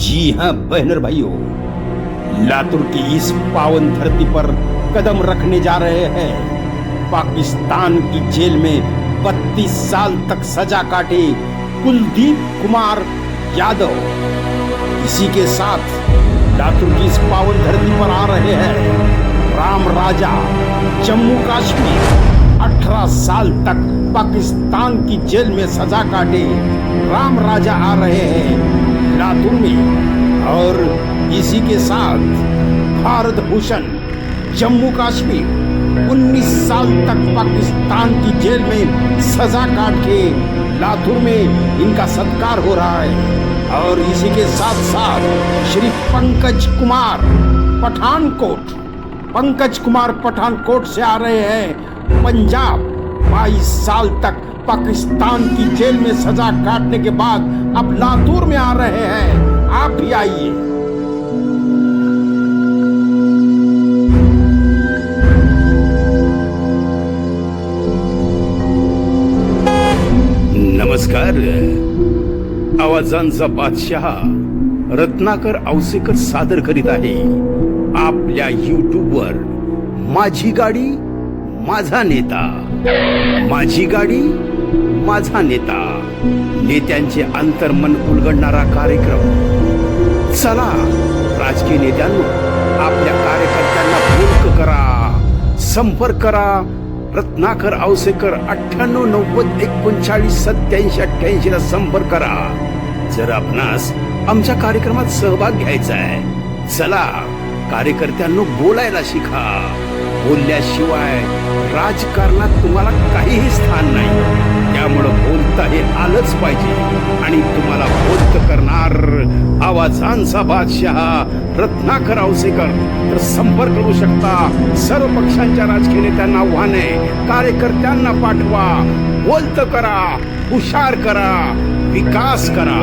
जी हाँ बहनर भाइयों। लातूर की इस पावन धरती पर कदम रखने जा रहे हैं। पाकिस्तान की जेल में 32 साल तक सजा काटे कुलदीप कुमार यादव। इसी के साथ लातूर की इस पावन धरती पर आ रहे हैं राम राजा जम्मू कश्मीर। 18 साल तक पाकिस्तान की जेल में सजा काटे राम राजा आ रहे हैं। लातूर में और इसी के साथ भारत भूषण जम्मू कश्मीर 19 साल तक पाकिस्तान की जेल में सजा काट के लातूर में इनका सत्कार हो रहा है। और इसी के साथ साथ श्री पंकज कुमार पठानकोट, पंकज कुमार पठानकोट से आ रहे हैं पंजाब। 22 साल तक पाकिस्तान की जेल में सजा काटने के बाद अब लातूर में आ रहे हैं। आप भी आइए। नमस्कार। आवाजांचा बादशाह, रत्नाकर औसेकर सादर करीत आहे। आपल्या युट्यूबवर माझी गाडी माझा नेता. माझी गाडी माझा नेता. नेत्यांचे अंतर्मन उलगडणारा कार्यक्रम. चला राजकीय नेत्यांनो आपल्या कार्यकर्त्यांना बोलक करा संपर्क करा. रत्नाकर औसेकर अठ्ठ्याण्णव नव्वद एकोणचाळीस सत्याऐंशी अठ्ठ्याऐंशी ला संपर्क करा. जर आपणास आमच्या कार्यक्रमात सहभाग घ्यायचा आहे चला कार्यकर्त्यांनो बोलायला शिका. बोलल्याशिवाय राजकारणात तुम्हाला काहीही स्थान नाही. त्यामुळं बोलता हे आलंच पाहिजे. आणि तुम्हाला बोलत करणार आवाजांचा बादशाह रत्नाकर औसेकर तर संपर्क करू शकता सर्व पक्षांच्या राजकीय नेत्यांना आव्हान आहे कार्यकर्त्यांना पाठवा. बोलत करा हुशार करा विकास करा.